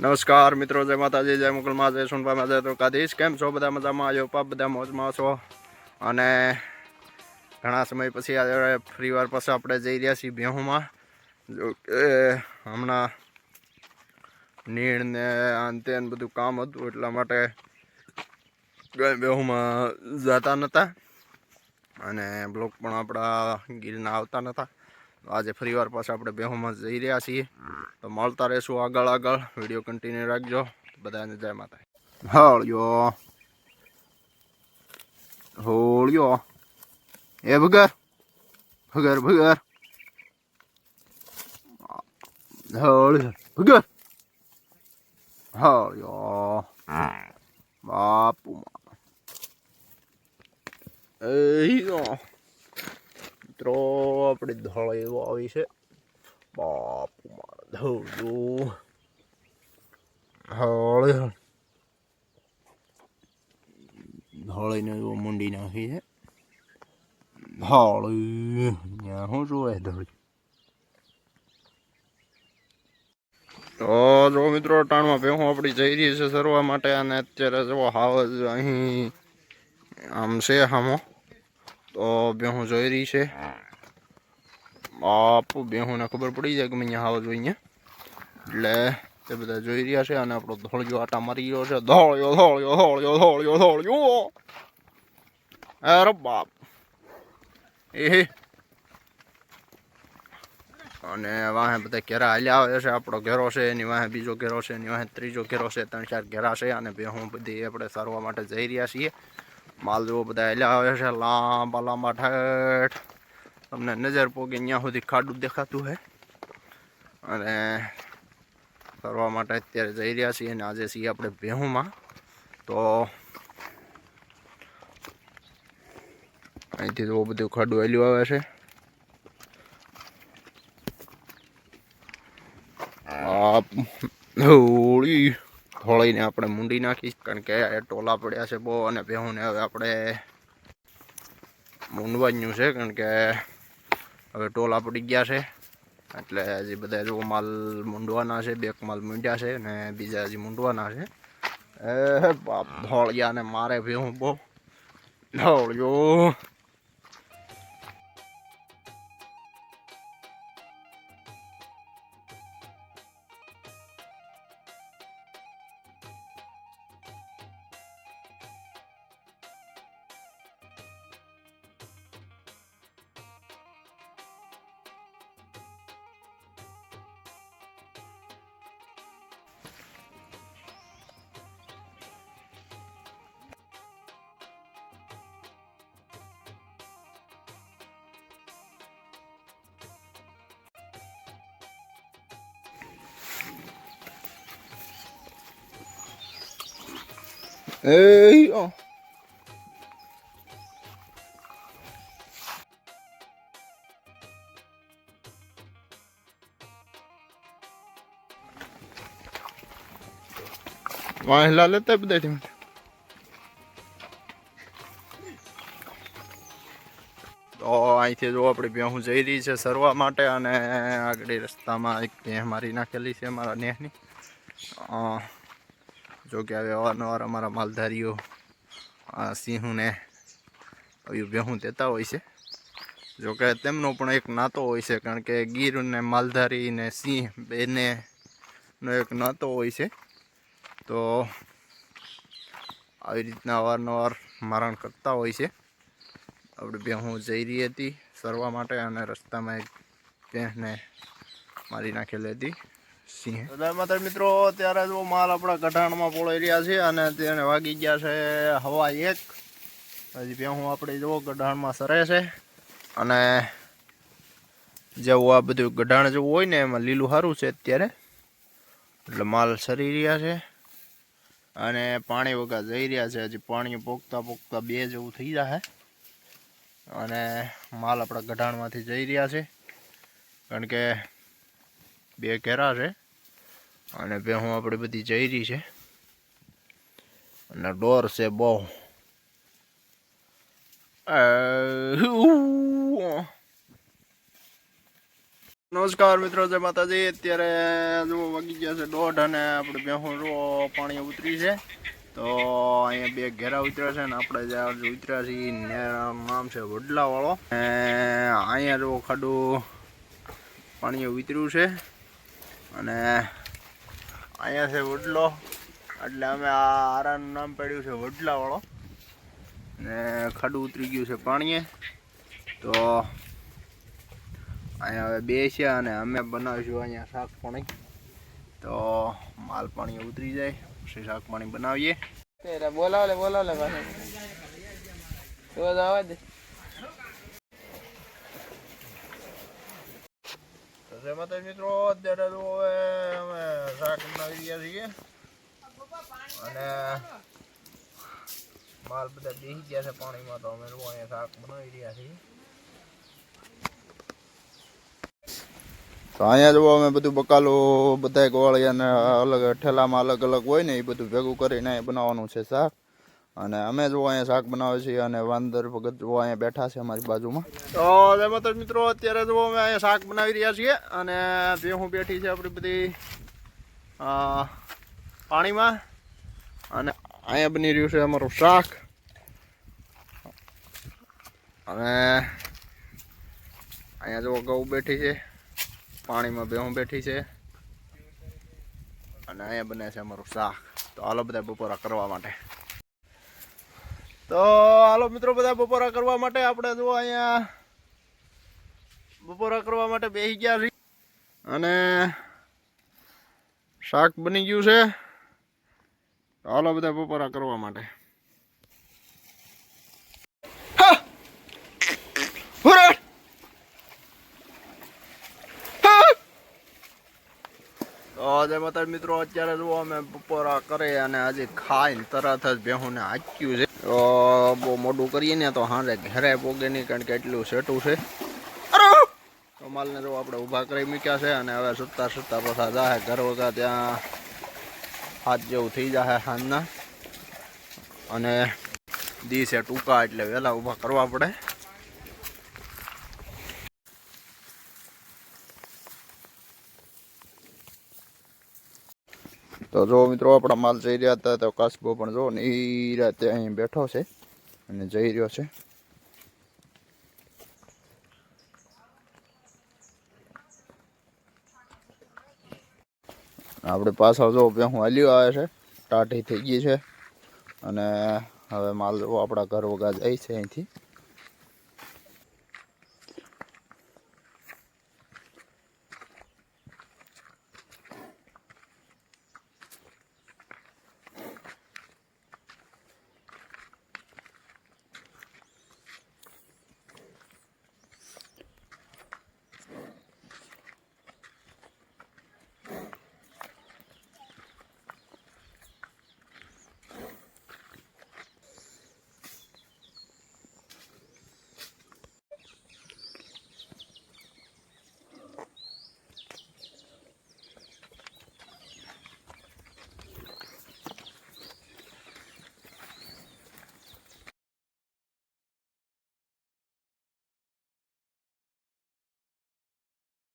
નમસ્કાર મિત્રો, જય માતાજી, જય મુકલમાં જય સોનભાઈ જય દ્વારકાધીશ. કેમ છો? બધા મજામાં? આવ્યો પા બધા મોજમાં છો? અને ઘણા સમય પછી આજે ફ્રી વાર પછી આપણે જઈ રહ્યા છીએ બેહુમાં જો કે, હમણાં નીણ ને અંતે બધું કામ હતું, એટલા માટે બેહુમાં જતા નહોતા અને બ્લોક પણ આપણા ગીરના આવતા નહોતા આજે ફરી વાર પાછા આપણે બેહોમાં જઈ રહ્યા છીએ. તો મળતા રહેશું આગળ આગળ. વીડિયો કન્ટિન્યુ રાખજો. બધાને જય માતા હોળ્યો. હોળ્યો. એ ભગર. ભગર ભગર. હોળ્યો. ભગર. હોળ્યો. બાપુ એ મિત્રો, આપણે ધળ એવો આવી છે. બાપુ ધોળ્યું હળે એવો મૂંડી નાખી છે. ધળી. શું જોવે ધળી. તો જો મિત્રો ટાણમાં ભેહું આપણી જઈ રહી છે સરવા માટે. અને અત્યારે જો હાવ અહીં આમ છે હામો. તો ભેહું જોઈ રહી છે બાપુ બેહુને ખબર પડી જાય કે મેં અહીંયા હાવ જોઈએ એટલે તે બધા જોઈ રહ્યા છે અને આપણો ધોળિયો આટા મારી રહ્યો છે ધોળિયો ધોળિયો ધોળિયો ધોળિયો ધોળિયો અરે બાપ એ અને વાહે બધા ઘેરા હાલ્યા આવે છે આપણો ઘેરો છે એની વાહે બીજો ઘેરો છે એની વાહે ત્રીજો ઘેરો છે ત્રણ ચાર ઘેરા છે અને બે હું બધી આપણે સારવા માટે જઈ રહ્યા છીએ। માલ જેવો બધા હેલા આવે છે લાંબા લાંબા ઠેઠ. તમને નજર પોગે અહીંયા સુધી ખાડું દેખાતું છે અને કરવા માટે અત્યારે જઈ રહ્યા છીએ અને આજે છીએ આપણે ભેહુમાં. તો અહીંથી તો બધું ખાડું હેલ્યું આવે છે. હોળી. થોળીને આપણે મૂંડી નાખીશ, કારણ કે ટોલા પડ્યા છે બહુ અને ભેહુંને હવે આપણે મૂંડવાનું છે, કારણ કે હવે ટોલા પડી ગયા છે. એટલે હજી બધા જો માલ મૂંડવાના છે બેક માલ મૂંડ્યા છે ને બીજા હજી મૂંડવાના છે. એ બાપ ધોળિયા ને મારે ભેહું બહુ. ધોળિયો. Ey, oh. લેતા બધાથી માટે તો અહીંથી જો આપણે બેહું જઈ રહી છે સરવા માટે અને આગળ રસ્તામાં એક બેહ મારી નાખેલી છે મારા નેહની જો કે હવે અવારનવાર અમારા માલધારીઓ સિંહોને આવી બેહું દેતા હોય છે જોકે તેમનો પણ એક નાતો હોય છે કારણ કે ગીર ને માલધારી ને સિંહ બેને નો એક નાતો હોય છે તો આવી રીતના અવારનવાર મારણ કરતા હોય છે। આપણે ભેહું જઈ રહી હતી સરવા માટે અને રસ્તામાં એક બેને મારી નાખેલી હતી। માતા મિત્રો, અત્યારે જો માલ આપણા કઢાણમાં પોળાઈ રહ્યા છે અને તેને વાગી ગયા છે હવા એક. હજી ભેહું આપણે જો ગઢાણમાં સરે છે અને જેવું આ બધું ગઢાણ જેવું હોય ને એમાં લીલું સારું છે અત્યારે. એટલે માલ સરી રહ્યા છે અને પાણી વગર જઈ રહ્યા છે. હજી પાણી પોખતા પોખતા બે જેવું થઈ જશે અને માલ આપણા ગઢાણમાંથી જઈ રહ્યા છે. કારણ કે બે ઘેરા છે. અને ભેહું આપણી બધી જયરી છે. અને ડોર છે બહુ. નમસ્કાર મિત્રો, જય માતાજી. અત્યારે જો વાગી ગયા છે દોઢ અને આપણે બેહું રો પાણી ઉતરી છે. તો અહીંયા બે ઘેરા ઉતર્યા છે ને આપણે જ્યાં ઉતર્યા છીએ નામ છે વડલાવાળો. અહીંયા જો ખાડું પાણી ઉતર્યું છે. અને અહીંયા છે વડલો. એટલે અમે આ આરાનું નામ પડ્યું છે વડલાવાળો. ને ખાડું ઉતરી ગયું છે પાણીએ. તો અહીંયા હવે બે અને અમે બનાવીશું અહીંયા શાક પાણી. તો માલ પાણી ઉતરી જાય, પછી શાક પાણી બનાવીએ. બોલાવે બોલાવે બોલાવ તો જ. દે જય માતા મિત્રો? અત્યારે તો હવે અમે શાક બનાવી રહ્યા છીએ. અને માલ બધા બેસી ગયા છે પાણીમાં, તો અમે લોકો અહીંયા શાક બનાવી તો અહીંયા જોવો અમે બધું બકાલું બધા ગોળી અને અલગ ઠેલામાં અલગ અલગ હોય ને, એ બધું ભેગું કરીને બનાવવાનું છે શાક. અને અમે જો અહીંયા શાક બનાવે છીએ અને વાંદર ભગત જો અહીંયા બેઠા છે અમારી બાજુમાં. તો જેમાં તો મિત્રો, અત્યારે જો અમે અહીંયા શાક બનાવી રહ્યા છીએ અને ભેહું બેઠી છે આપણી બધી પાણીમાં. અને અહીંયા બની રહ્યું છે અમારું શાક. અને અહીંયા જો ગૌ બેઠી છે, પાણીમાં ભેહું બેઠી છે. અને અહીંયા બને છે અમારું શાક. તો હાલો બધા બપોરા કરવા માટે. તો હાલો મિત્રો, બધા બપોરા કરવા માટે આપણે જો અહીંયા બપોરા કરવા માટે બેસી ગયા છીએ અને શાક બની ગયું છે હાલો બધા બપોરા કરવા માટે! હા! જય માતા મિત્રો, અત્યારે જુઓ અમે બપોરા કરે અને હજી ખાઈને તરત જ ભેહુંને હાચ્યું છે. બહુ મોડું કરીએ ને તો હારે ઘરે પોગે નહીં, કારણ કે એટલું સેટું છે. તો માલને જો આપણે ઊભા કરી મૂક્યા છે અને હવે સુતા સુતા પાછા જાહે ઘર વગા ત્યાં હાથ જેવું થઈ જાય સાંજના અને દી છે ટૂંકા એટલે વહેલા ઊભા કરવા પડે. તો જો મિત્રો આપણા માલ જઈ રહ્યા હતા તો કાસબો પણ જો ને એ રાતે અહીં બેઠો છે અને જઈ રહ્યો છે. આપણે પાછળ જો હું હાલ્યું આવે છે, ટાઢી થઈ ગઈ છે અને હવે માલ આપણા ઘર વગા જાય છે અહીંથી.